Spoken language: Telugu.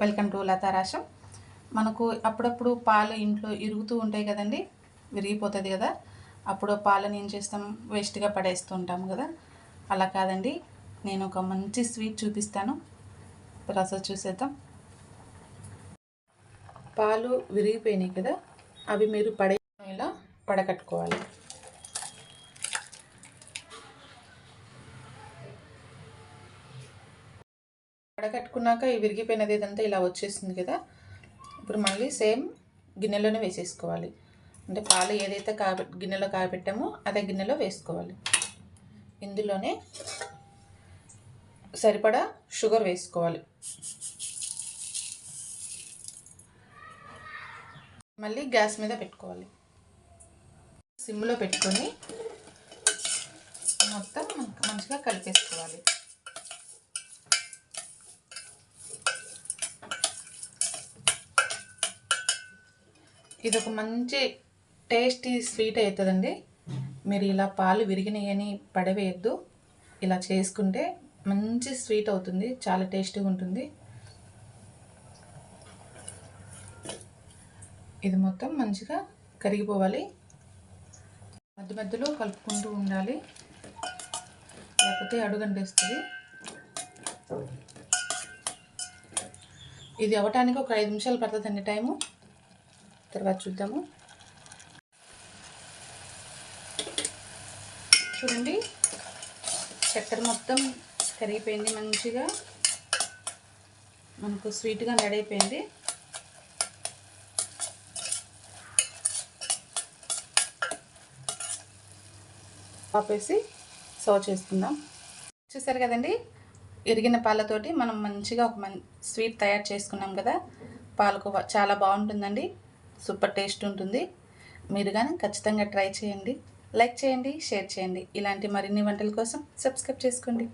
వెల్కమ్ టు లతారాశం మనకు అప్పుడప్పుడు పాలు ఇంట్లో ఇరుగుతూ ఉంటాయి కదండి. విరిగిపోతుంది కదా. అప్పుడు పాలను ఏం చేస్తాం? వేస్ట్గా పడేస్తూ ఉంటాం కదా. అలా కాదండి. నేను ఒక మంచి స్వీట్ చూపిస్తాను. ప్రాసెస్ చూసేద్దాం. పాలు విరిగిపోయినాయి కదా. అవి మీరు పడే ఇలా పడకట్టుకోవాలి. వడకట్టుకున్నాక ఈ విరిగిపోయినది ఇదంతా ఇలా వచ్చేసింది కదా ఇప్పుడు మళ్ళీ సేమ్ గిన్నెలోనే వేసేసుకోవాలి. అంటే పాలు ఏదైతే కాగ గిన్నెలో కాబెట్టామో అదే గిన్నెలో వేసుకోవాలి. ఇందులోనే సరిపడా షుగర్ వేసుకోవాలి. మళ్ళీ గ్యాస్ మీద పెట్టుకోవాలి. సిమ్లో పెట్టుకొని మొత్తం మంచిగా కలిపేసుకోవాలి. ఇది ఒక మంచి టేస్టీ స్వీట్ అవుతుందండి మీరు ఇలా పాలు విరిగినాయని పడవేయద్దు. ఇలా చేసుకుంటే మంచి స్వీట్ అవుతుంది చాలా టేస్టీగా ఉంటుంది. ఇది మొత్తం మంచిగా కరిగిపోవాలి. మధ్య మధ్యలో కలుపుకుంటూ ఉండాలి. లేకపోతే అడుగంటేస్తుంది. ఇది అవ్వటానికి ఒక ఐదు నిమిషాలు పడుతుందండి టైము. తర్వాత చూద్దాము. చూడండి చక్కెర మొత్తం కరిగిపోయింది మంచిగా. మనకు స్వీట్గా రెడీ అయిపోయింది ఆపేసి సర్వ్ చేసుకుందాం. చూసారు కదండి ఎరిగిన పాలతోటి మనం మంచిగా ఒక మన్ స్వీట్ తయారు చేసుకున్నాం కదా. పాలకోవా చాలా బాగుంటుందండి. సూపర్ టేస్ట్ ఉంటుంది. మీరు కానీ ఖచ్చితంగా ట్రై చేయండి. లైక్ చేయండి షేర్ చేయండి. ఇలాంటి మరిన్ని వంటల కోసం సబ్స్క్రైబ్ చేసుకోండి.